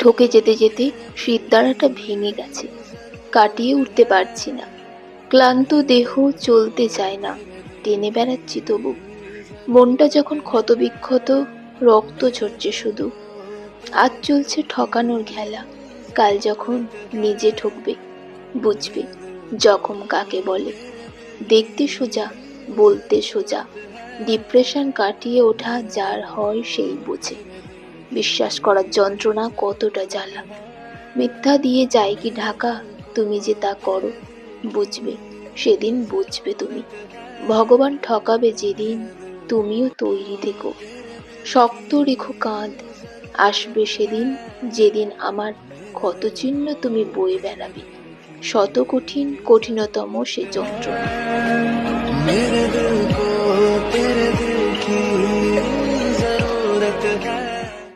ঢোকে যেতে যেতে শীতদাঁড়াটা ভেঙে গেছে। কাটিয়ে উঠতে পারছি না। ক্লান্ত দেহ চলতে চায় না। টেনে বেড়াচ্ছি তবু। মনটা যখন ক্ষতবিক্ষত, রক্ত ঝরছে শুধু। আজ চলছে ঠকানোর খেলা। কাল যখন নিজে ঠকবে, বুঝবে জখম কাকে বলে। দেখতে সোজা, বলতে সোজা। ডিপ্রেশন কাটিয়ে ওঠা যার হয় সেই বোঝে। বিশ্বাস করার যন্ত্রণা কতটা জ্বালা। মিথ্যা দিয়ে যায় কি ঢাকা? তুমি যে তা করো, বুঝবে, সেদিন বুঝবে তুমি। ভগবান ঠকাবে যেদিন, তুমিও তৈরি থেকো। শক্ত রেখো কাঁধ, আসবে সেদিন, যেদিন আমার ক্ষত চিহ্ন তুমি বয়ে বেড়াবে। শত কঠিন, কঠিনতম সে যন্ত্রণা।